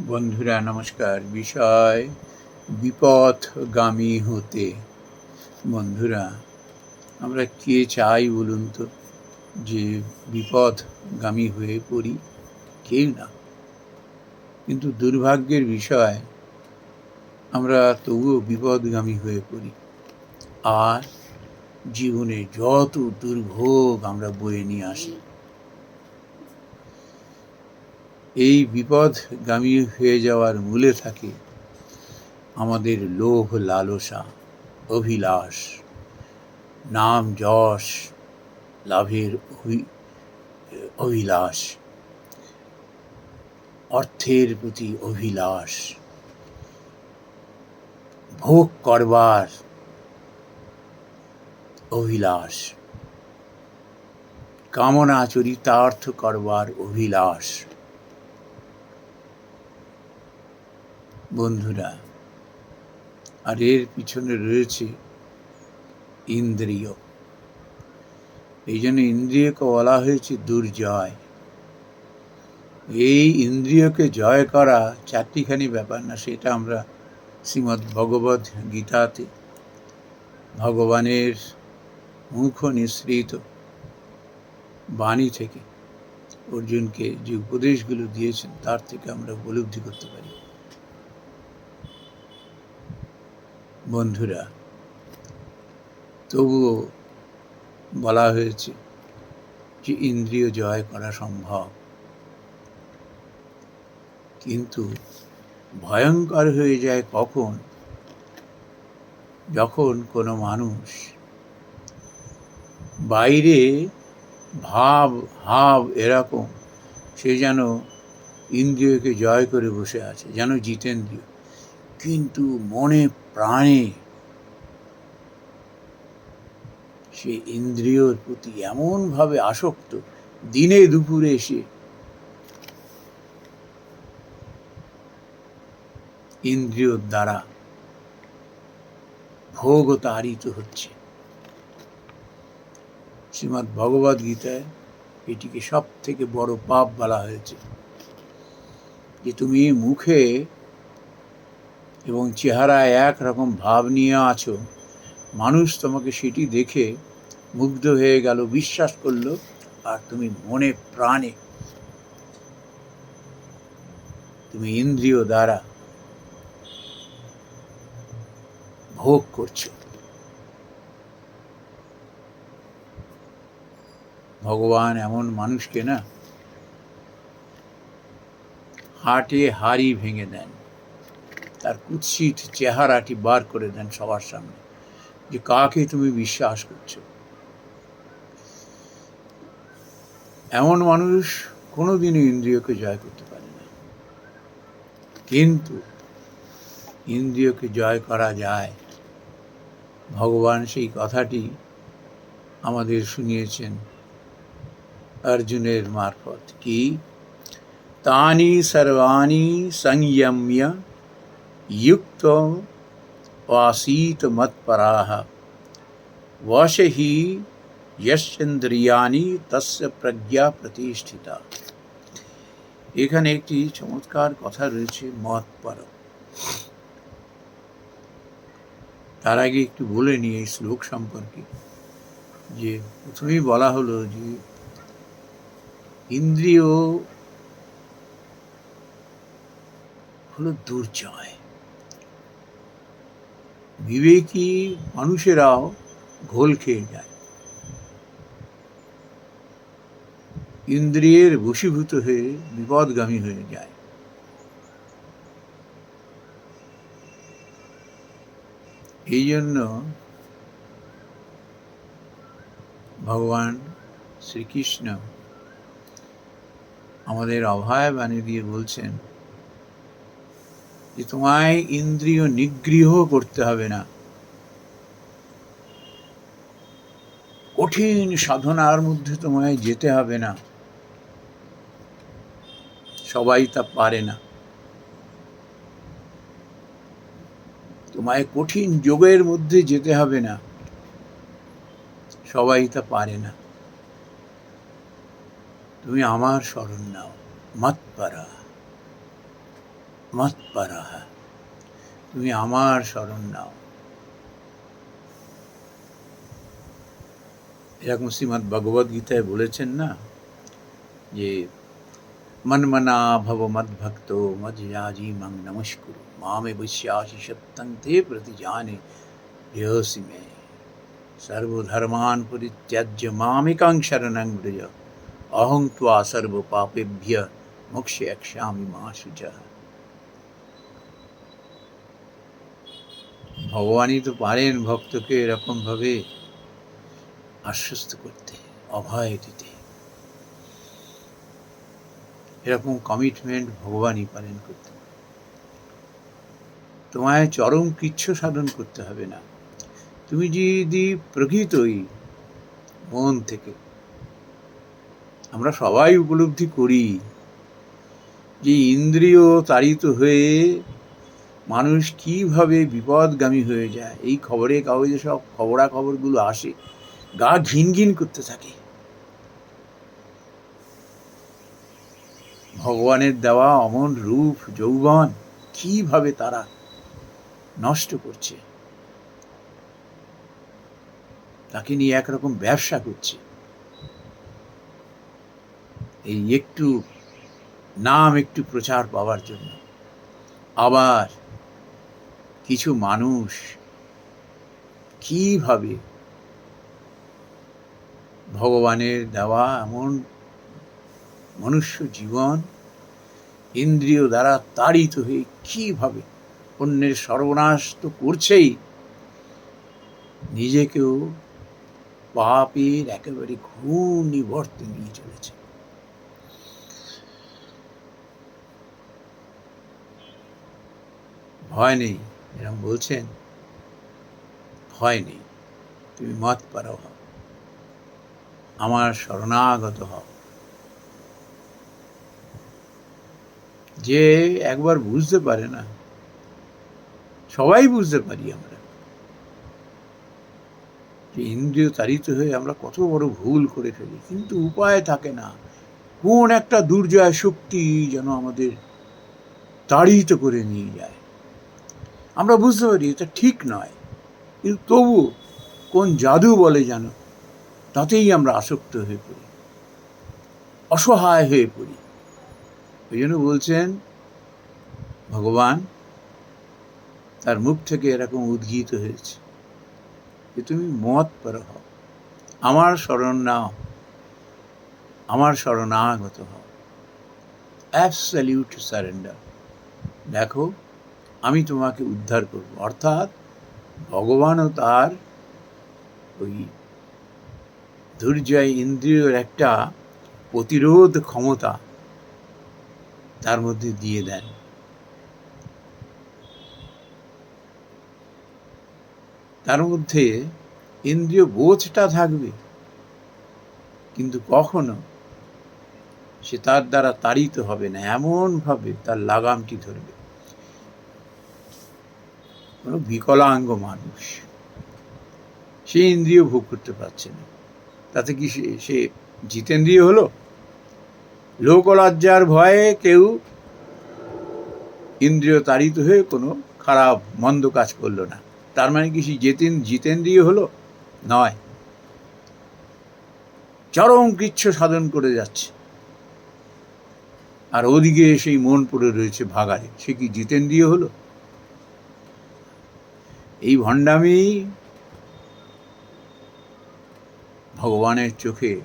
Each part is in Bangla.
বন্ধুরা, নমস্কার। বিষয় বিপথগামী হতে। বন্ধুরা, আমরা কে চাই বলুন তো? যে বিপথগামী হয়ে পড়ি কেউ না। কিন্তু দুর্ভাগ্যের বিষয়, আমরা তবুও বিপদগামী হয়ে পড়ি। আর জীবনে যত দুর্ভোগ আমরা বয়ে নিয়ে আসি এই বিপদগামী হয়ে যাওয়ার মূলে থাকে আমাদের লোভ লালসা, অভিলাষ, নাম যশ, লাভের অভি- অভিলাষ, অর্থের প্রতি অভিলাষ, ভোগ করবার অভিলাষ, কামনা চরিতার্থ করবার অভিলাষ। বন্ধুরা আর এর পিছনে রয়েছে ইন্দ্রিয়। এই জন্য ইন্দ্রিয়কে বলা হয়েছে দুর্জয়। এই ইন্দ্রিয়কে জয় করা চারটিখানি ব্যাপার না, সেটা আমরা শ্রীমদ্ ভগবত গীতাতে ভগবানের মুখ নিঃসৃত বাণী থেকে অর্জুনকে যে উপদেশগুলো দিয়েছেন, তার থেকে আমরা উপলব্ধি করতে পারি। বন্ধুরা, তবুও বলা হয়েছে যে ইন্দ্রিয় জয় করা সম্ভব। কিন্তু ভয়ঙ্কর হয়ে যায় কখন? যখন কোনো মানুষ বাইরে ভাব, হাব এরকম, সে যেন ইন্দ্রিয়কে জয় করে বসে আছে, যেন জিতেন্দ্রিয়। কিন্তু মনে প্রাণে সে ইন্দ্রিয়র প্রতি এমনভাবে আসক্ত, দিনে দুপুরে এসে ইন্দ্রিয়র দ্বারা ভোগ তাড়িত হচ্ছে। শ্রীমৎ ভগবদ গীতায় এটিকে সব থেকে বড় পাপ বলা হয়েছে যে তুমি মুখে এবং চেহারায় এক রকম ভাব নিয়ে আছো। মানুষ তোমাকে সেটি দেখে মুগ্ধ হয়ে গেল, বিশ্বাস করল, আর তুমি মনে প্রাণে তুমি ইন্দ্রিয় দ্বারা ভোগ করছ। ভগবান এমন মানুষকে না হাটে হাড়ি ভেঙে দেন। তার কুৎসিত চেহারাটি বার করে দেন সবার সামনে। যে কাকে তুমি বিশ্বাস করছ? এমন মানুষ কোনোদিনও ইন্দ্রিয়কে জয় করতে পারে না। কিন্তু ইন্দ্রিয়কে জয় করা যায়। ভগবান সেই কথাটি আমাদের শুনিয়েছেন অর্জুনের মারফত, কি? তানি সর্বাণী সংযম্য युक्त आसीत मत्पराः वश ही यश्चन्द्रियानि তস্য প্রজ্ঞা প্রতিষ্ঠিতা এখানে একটি চমৎকার কথা রয়েছে মৎপর তার আগে একটু বলে নিই এই শ্লোক সম্পর্কে যে প্রথমেই বলা হলো যে ইন্দ্রিয় হলো দুর্জয় বিবেকী মানুষেরাও ঘোল খেয়ে যায়। ইন্দ্রিয়ের বশীভূত হয়ে বিপদগামী হয়ে যায়। এই জন্য ভগবান শ্রীকৃষ্ণ আমাদের অভয় বাণী দিয়ে বলছেন যে তোমায় ইন্দ্রিয় নিগৃহ করতে হবে না। কঠিন সাধনার মধ্যে তোমায় যেতে হবে না। সবাই তা পারে না। তোমায় কঠিন যোগের মধ্যে যেতে হবে না। সবাই তা পারে না। তুমি আমার স্মরণ নাও। মত পারা মৎপরাহ তুমি আমার শরণ নাও এরকম শ্রীমৎ ভগবদ গীতায় বলেছেন না যে মন্মনা ভব মদ্ভক্ত মজ্জাজি মং নমস্কুরু মামে বৈশ্যাসি সত্যং তে প্রতি জানে রেহসি মে সর্বধর্মান পরিত্যাজ্য মামিকাং শরণং ব্রজ অহং ত্বা সর্ব পাপেভ্য মোক্ষে একশামি ভগবানই তো পারেন ভক্তকে এরকমভাবে আশ্বস্ত করতে, অভয় দিতে। এরকম কমিটমেন্ট ভগবানই পারেন করতে। তোমায় চরম কিচ্ছু সাধন করতে হবে না। তুমি যদি প্রকৃতই মন থেকে, আমরা সবাই উপলব্ধি করি যে ইন্দ্রিয় তাড়িত হয়ে মানুষ কীভাবে বিপদগামী হয়ে যায়, এই খবরে কাগজে সব খবরাখবরগুলো আসে, গা ঘিন ঘিন করতে থাকে। ভগবানের দেওয়া অমন রূপ, যৌবন কীভাবে তারা নষ্ট করছে? তাকে নিয়ে একরকম ব্যবসা করছে। এই একটু নাম একটু প্রচার পাওয়ার জন্য। আবার কিছু মানুষ কীভাবে ভগবানের দেওয়া এমন মনুষ্য জীবন ইন্দ্রিয় দ্বারা তাড়িত হয়ে কীভাবে অন্যের সর্বনাশ তো করছেই, নিজেকেও পাপের একেবারে ঘূর্ণিবর্তে নিয়ে চলেছে। ভয় নেই। এরকম বলছেন ভয় নেই তুমি মত পারো হও। আমার শরণাগত হও। যে একবার বুঝতে পারে না, সবাই বুঝতে পারি আমরা। যে ইন্দ্রিয় তাড়িত হয়ে আমরা কত বড় ভুল করে ফেলি, কিন্তু উপায় থাকে না। কোন একটা দুর্জয় শক্তি যেন আমাদের তাড়িত করে নিয়ে যায়। আমরা বুঝতে পারি এটা ঠিক নয়। কিন্তু তবু কোন জাদু বলে যেন তাতেই আমরা আসক্ত হয়ে পড়ি। অসহায় হয়ে পড়ি। ওই জন্য বলছেন, ভগবান তার মুখ থেকে এরকম উদ্গীত হয়েছে যে তুমি মত পর হও, আমার শরণ নাও, আমার শরণাগত হও। অ্যাবসলিউট সারেন্ডার দেখো আমি তোমাকে উদ্ধার করব। অর্থাৎ ভগবানও তার ওই ধৈর্যয় ইন্দ্রিয়র একটা প্রতিরোধ ক্ষমতা তার মধ্যে দিয়ে দেন। তার মধ্যে ইন্দ্রিয় বোধটা থাকবে, কিন্তু কখনো সে তার দ্বারা তাড়িত হবে না, এমনভাবে তার লাগামটি ধরবে। কোনো বিকলাঙ্গ মানুষ। সে ইন্দ্রিয় ভোগ করতে পারছে না। তাতে কি সে জিতেন্দ্রিয় হলো? লোকলজ্জার ভয়ে কেউ ইন্দ্রিয় তাড়িত হয়ে কোনো খারাপ, মন্দ কাজ করল না। তার মানে কি সে জেতেন, জিতেন্দ্রিয় হলো? নয়। চরম কৃচ্ছ সাধন করে যাচ্ছে। আর ওদিকে সেই মন পড়ে রয়েছে ভাগারে সে কি জিতেন্দ্রিয় হলো? এই ভণ্ডামি ভগবানের চোখে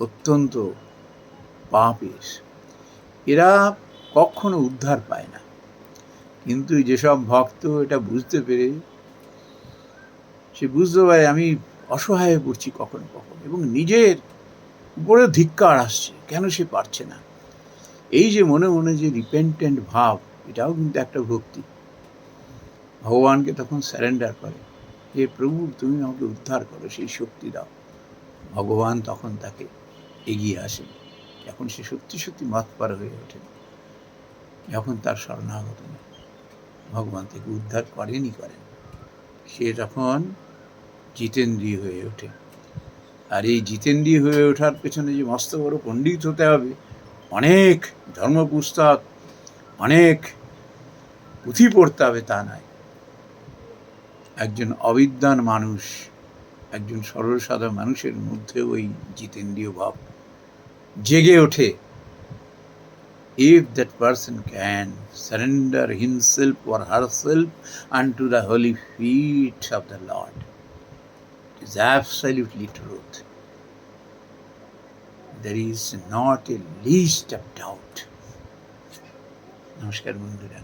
অত্যন্ত পাপের। এরা কখনো উদ্ধার পায় না। কিন্তু যেসব ভক্ত এটা বুঝতে পেরে সে বুঝতে পারে, আমি অসহায় পড়ছি কখনো কখনো এবং নিজের উপরে ধিক্কার আসছে, কেন সে পারছে না? এই যে মনে মনে যে রিপেন্টেন্ট ভাব, এটাও কিন্তু একটা ভক্তি। ভগবানকে তখন স্যারেন্ডার করে। যে প্রভু, তুমি আমাকে উদ্ধার করো, সেই শক্তি দাও। ভগবান তখন তাকে এগিয়ে আসেন। এখন সে সত্যি সত্যি মাতপার হয়ে ওঠেন। যখন তার শরণাগত নয় ভগবান থেকে উদ্ধার করেনই করেন। সে তখন জিতেন্দ্রী হয়ে ওঠে। আর এই জিতেন্দ্রী হয়ে ওঠার পেছনে যে মস্ত বড় পণ্ডিত হতে হবে, অনেক ধর্মপুস্তক, অনেক পুঁথি পড়তে হবে তা নয়। একজন অবিদ্যান মানুষ একজন সরল সাদা মানুষের মধ্যে ওই জিতেন্দ্রীয় ভাব জেগে ওঠে if that person can surrender himself or herself unto the holy feet of the Lord. It is absolutely truth. There is not a least of doubt. নমস্কার বন্ধুরা